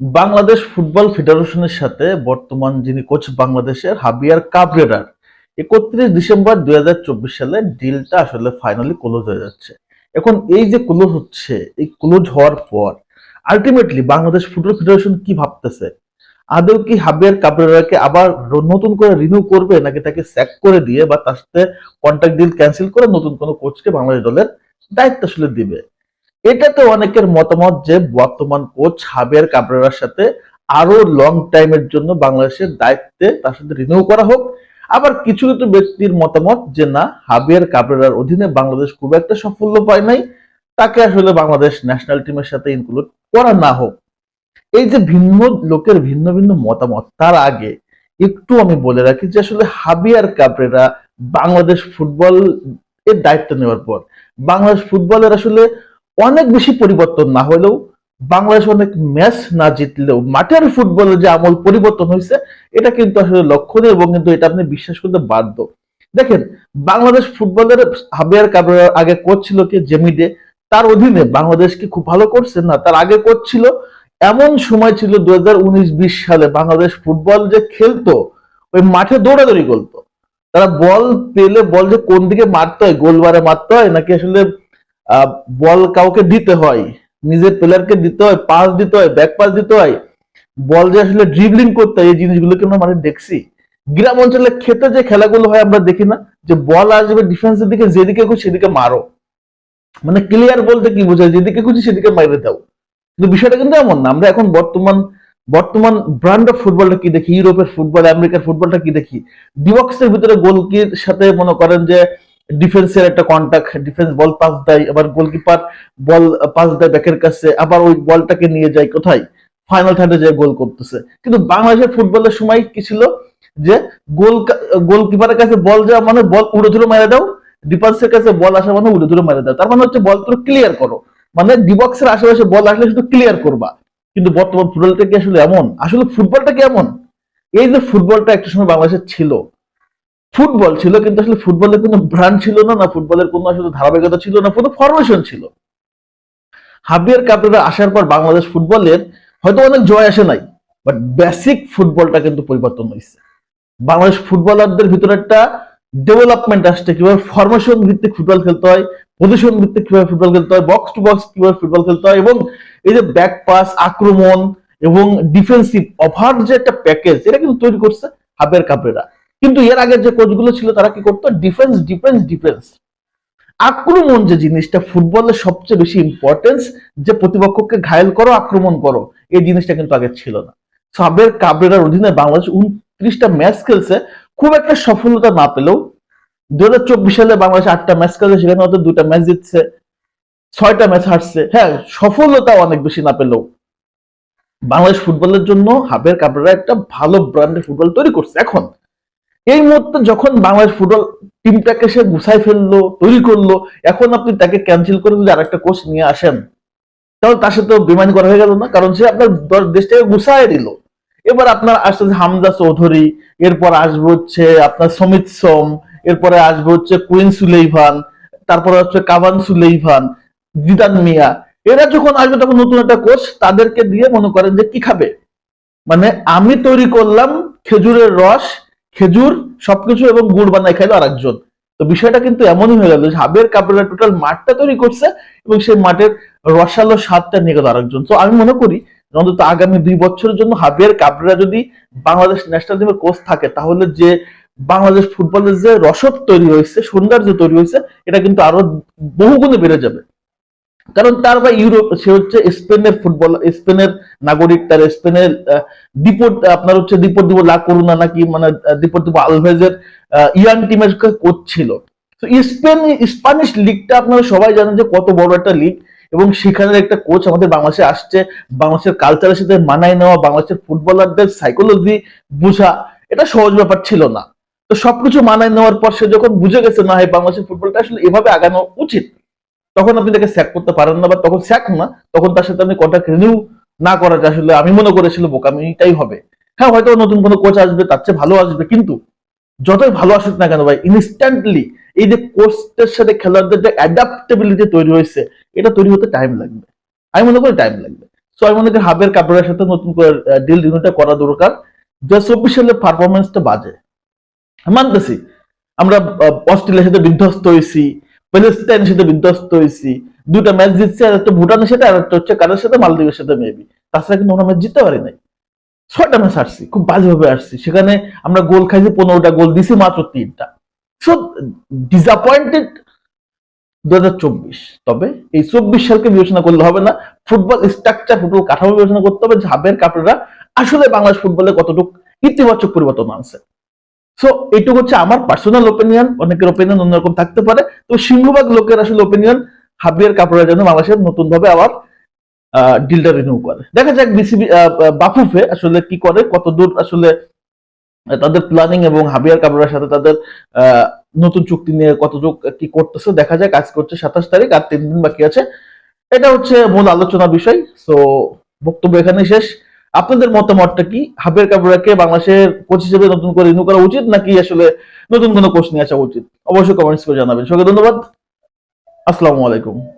Bangladesh football ফেডারেশনের সাথে বর্তমান যিনি কোচ বাংলাদেশের হাবিয়ার কাবরেরার, একত্রিশ ডিসেম্বর দুই হাজার চব্বিশ সালে ডিলটা আসলে ফাইনালি ক্লোজ হয়ে যাচ্ছে। এখন এই যে ক্লোজ হচ্ছে, এই ক্লোজ হওয়ার পর আলটিমেটলি বাংলাদেশ ফুটবল ফেডারেশন কি ভাবতেছে? আদৌ কি হাবিয়ার কাবরেরাকে আবার নতুন করে রিনিউ করবে নাকি তাকে স্যাক করে দিয়ে বা তার সাথে কন্ট্রাক্ট ডিল ক্যান্সেল করে নতুন কোনো কোচকে বাংলাদেশ দলের দায়িত্ব আসলে দিবে? এটাতে অনেকের মতামত যে বর্তমান কোচ হাবিয়ার কাবরেরার সাথে আরও লং টাইমের জন্য বাংলাদেশের দায়িত্বে তার সাথে রিনিউ করা হোক। আবার কিছু কিছু ব্যক্তির মতামত যে না, হাবিয়ার কাবরেরার অধীনে বাংলাদেশ খুব একটা সাফল্য পায় নাই, তাকে আসলে বাংলাদেশ ন্যাশনাল টিমের সাথে ইনক্লুড করা না হোক। এই যে ভিন্ন লোকের ভিন্ন ভিন্ন মতামত, তার আগে একটু আমি বলে রাখি যে আসলে হাবিয়ার কাবরেরা বাংলাদেশ ফুটবল এর দায়িত্ব নেওয়ার পর, বাংলাদেশ ফুটবলের আসলে অনেক বেশি পরিবর্তন না হলেও বাংলাদেশ অনেক ম্যাচ না জিতলেও মাঠের ফুটবলে যে আমল পরিবর্তন হয়েছে, এটা কিন্তু আসলে লক্ষণীয় এবং কিন্তু এটা আপনি বিশ্বাস করতে বাধ্য। দেখেন, বাংলাদেশ ফুটবলের হাবিয়ার কাবরেরার আগে কোচ ছিল কি? জেমিডে তার অধীনে বাংলাদেশ কি খুব ভালো করছে? না, তার আগে কোচ ছিল। এমন সময় ছিল দু হাজার সালে বাংলাদেশ ফুটবল যে খেলতো, ওই মাঠে দৌড়াদৌড়ি করতো। তারা বল পেলে বল যে কোন দিকে মারতে হয়, গোলবারে মারতে হয়, নাকি আসলে বল কাউকে দিতে হয়, নিজের প্লেয়ারকে দিতে হয় পাস দিতে হয় ব্যাক পাস দিতে হয়, বল যে আসলে ড্রিবলিং করতে হয়, এই জিনিসগুলোকে আমরা মানে দেখছি। গ্রাম অঞ্চলে খেতে যে খেলাগুলো হয় আমরা দেখি না, যে বল আসবে ডিফেন্সের দিকে, যেদিকে খুশি সেদিকে মারো। মানে ক্লিয়ার বলতে কি বোঝায়, যেদিকে খুশি সেদিকে মাইরে দাও। কিন্তু বিষয়টা কিন্তু এমন না, আমরা এখন বর্তমান বর্তমান ব্র্যান্ড অফ ফুটবলটা কি দেখি? ইউরোপের ফুটবল আমেরিকার ফুটবলটা কি দেখি? ডিবক্সের ভিতরে গোলকির সাথে মনে করেন যে ডিফেন্সের একটা কন্টাক্ট ডিফেন্স বল পাস দেয়, আবার গোলকিপার বল পাস দেয় ব্যাকের কাছে, আবার ওই বলটাকে নিয়ে যায় কোথায়? ফাইনাল থার্ডে যে গোল করতেছে। কিন্তু বাংলাদেশের ফুটবলের সময় কি ছিল? যে গোল গোলকিপারের কাছে বল যাওয়া মানে বল উড়ে ধরে মেরে দাও ডিফেন্সের কাছে বল আসা মানে উড়ে ধরে মেরে দাও। তার মানে হচ্ছে বল তুমি ক্লিয়ার করো। মানে ডিবক্সের আশেপাশে বল আসলে শুধু ক্লিয়ার করবা। কিন্তু বর্তমান ফুটবলটা কি আসলে এমন? আসলে ফুটবলটা কি এমন? এই যে ফুটবলটা একটা সময় বাংলাদেশে ছিল। ফুটবল ছিল, কিন্তু আসলে ফুটবলের কোনো ব্র্যান্ড ছিল না না ফুটবলের কোনো আসলে ধারাবাহিকতা ছিল না, কোনো ফরমেশন ছিল। হাবিয়ার কাপড়া আসার পর বাংলাদেশ ফুটবলের হয়তো অনেক জয় আসে নাই বাট বেসিক ফুটবলটা কিন্তু পরিবর্তন হয়েছে। বাংলাদেশ ফুটবলারদের ভিতরে একটা ডেভেলপমেন্ট আসছে, কীভাবে ফরমেশন ভিত্তিক ফুটবল খেলতে হয় পজিশন ভিত্তিক কীভাবে ফুটবল খেলতে হয় বক্স টু বক্স কীভাবে ফুটবল খেলতে হয়, এবং এই যে ব্যাক পাস আক্রমণ, এবং ডিফেন্সিভ অভার যে একটা প্যাকেজ এটা কিন্তু তৈরি করছে হাবের কাপড়েরা কিন্তু এর আগে যে কোচগুলো ছিল তারা কি করতো? ডিফেন্স ডিফেন্স ডিফেন্স আক্রমণ যে জিনিসটা ফুটবলের সবচেয়ে বেশি ইম্পর্টেন্স যে প্রতিপক্ষকে ঘায়েল করো, আক্রমণ করো, এই জিনিসটা কিন্তু আগে ছিল না। সাবের কাবরেরার অধীনে বাংলাদেশ উনত্রিশটা ম্যাচ খেলছে, খুব একটা সফলতা না পেলেও দু হাজার চব্বিশ সালে বাংলাদেশ আটটা ম্যাচ খেলছে, সেখানে হয়তো দুটা ম্যাচ জিতছে, ছয়টা ম্যাচ হারছে। হ্যাঁ সফলতা অনেক বেশি না পেলেও বাংলাদেশ ফুটবলের জন্য হাবের কাবরেরা একটা ভালো ব্র্যান্ডের ফুটবল তৈরি করছে। এখন এই মুহূর্তে যখন বাংলাদেশ ফুটবল টিমটাকে সে গুছাই ফেলল, তৈরি করল, এখন আপনি তাকে ক্যান্সেল করে যদি আরেকটা কোচ নিয়ে আসেন, তাহলে তার সাথে বেমানি করা হয়ে গেল না? কারণ সে আপনার দেশটাকে গুছাই দিল। এবার আপনার আসতেছে হামজা চৌধুরী, এরপর আসবে হচ্ছে আপনার সমিত সোম, এরপরে আসবে হচ্ছে কুইন সুলেইভান তারপরে হচ্ছে কাভান সুলেইভান জিদান মিয়া। এরা যখন আসবে তখন নতুন একটা কোচ তাদেরকে দিয়ে মনে করেন যে কি খাবে? মানে আমি তৈরি করলাম খেজুরের রস খেজুর, সবকিছু এবং গুড় বানাই খাইলো আরেকজন। তো বিষয়টা কিন্তু এমনই হয়ে গেল হাবের কাপড়ের টোটাল মাঠটা তৈরি করছে এবং সেই মাঠের রসালো স্বাদটা নিয়ে গেল আরেকজন। তো আমি মনে করি অন্তত আগামী দুই বছরের জন্য হাবিয়ার কাবরেরা যদি বাংলাদেশ ন্যাশনাল টিমের কোচ থাকে, তাহলে যে বাংলাদেশ ফুটবলের যে রসদ তৈরি হয়েছে, সৌন্দর্য তৈরি হয়েছে, এটা কিন্তু আরও বহুগুণে বেড়ে যাবে। কারণ তার বা ইউরোপ, সে হচ্ছে স্পেনের ফুটবল স্পেনের নাগরিক, তার স্পেনের ডিপোর্ট আপনার হচ্ছে ডিপোর্টিভো লা করুনা নাকি মানে ডিপোর্টিভো আলভেজের ইয়াং টিমের কোচ ছিল। তো স্পেন, স্প্যানিশ লিগটা আপনারা সবাই জানেন যে কত বড় একটা লিগ এবং সেখানের একটা কোচ আমাদের বাংলাদেশে আসছে। বাংলাদেশের কালচারের সাথে মানায় নেওয়া, বাংলাদেশের ফুটবলারদের সাইকোলজি বোঝা, এটা সহজ ব্যাপার ছিল না। তো সবকিছু মানায় নেওয়ার পর সে যখন বুঝে গেছে না হয় বাংলাদেশের ফুটবলটা আসলে এভাবে আগানো উচিত তখন আপনি তাকে স্যাক করতে পারেন না, বা তখন স্যাক না, তখন তার সাথে আপনি কন্ট্রাক্ট রিনিউ না করাটা আসলে আমি মনে করেছিল বোকামিটাই হবে। হ্যাঁ হয়তো নতুন কোনো কোচ আসবে, তার চেয়ে ভালো আসবে, কিন্তু যতই ভালো আসুক না কেন ভাই ইনস্ট্যান্টলি এই যে কোচের সাথে খেলোয়াড়দের যে অ্যাডাপ্টেবিলিটি তৈরি হয়েছে, এটা তৈরি হতে টাইম লাগবে। আমি মনে করি টাইম লাগবে। সো আমি মনে করি হাবের কাপড়ের সাথে নতুন করে ডিল রিনিউটা করা দরকার। হাজার চব্বিশ সালের পারফরমেন্সটা বাজে। মানতেছি। আমরা অস্ট্রেলিয়ার সাথে বিধ্বস্ত হয়েছি। প্যালেস্টাইনের সাথে বিধ্বস্ত হয়েছি দুটা ম্যাচ জিতছি, আর একটা ভুটানের সাথে, আর একটা হচ্ছে কারের সাথে, মালদ্বীপের সাথে মেবি তাছাড়া কিন্তু আমরা ম্যাচ জিততে পারি নাই। ছয়টা ম্যাচ হারছি, খুব বাজেভাবে আসছি সেখানে আমরা গোল খাইছি, পনেরোটা গোল দিছি, মাত্র তিনটা। সো ডিসঅ্যাপয়েন্টেড দু হাজার চব্বিশ। তবে এই চব্বিশ সালকে বিবেচনা করলে হবে না। ফুটবল স্ট্রাকচার ফুটবল কাঠামো বিবেচনা করতে হবে, যে হাবের কাপড়রা আসলে বাংলাদেশ ফুটবলে কতটুকু ইতিবাচক পরিবর্তন আনছে। সো এইটুকু হচ্ছে আমার পার্সোনাল ওপিনিয়ন অনেকের ওপিনিয়ন অন্যরকম থাকতে পারে। তো সিংহভাগ লোকের আসলে ওপিনিয়ন হাবিয়ার কাপড়ের জন্য বাংলাদেশের নতুন ভাবে আবার ডিলটা রিনিউ করে। দেখা যাক বিসিবি বাফুফে আসলে কি করে কত দূর আসলে তাদের প্ল্যানিং এবং হাবিয়ার কাপড়ের সাথে তাদের নতুন চুক্তি নিয়ে কতটুক কি করতেছে। দেখা যাক আজ করছে সাতাশ তারিখ, আর তিন দিন বাকি আছে। এটা হচ্ছে মূল আলোচনা বিষয়। সো বক্তব্য এখানে শেষ। আপনাদের মতামতটা কি? হাবের কাপড়াকে বাংলাদেশের কোচ হিসেবে নতুন করে রিনিউ করা উচিত নাকি আসলে নতুন কোনো কোচ নিয়ে আসা উচিত? অবশ্যই কমেন্টস করে জানাবেন। সবাইকে ধন্যবাদ। আসসালামু আলাইকুম।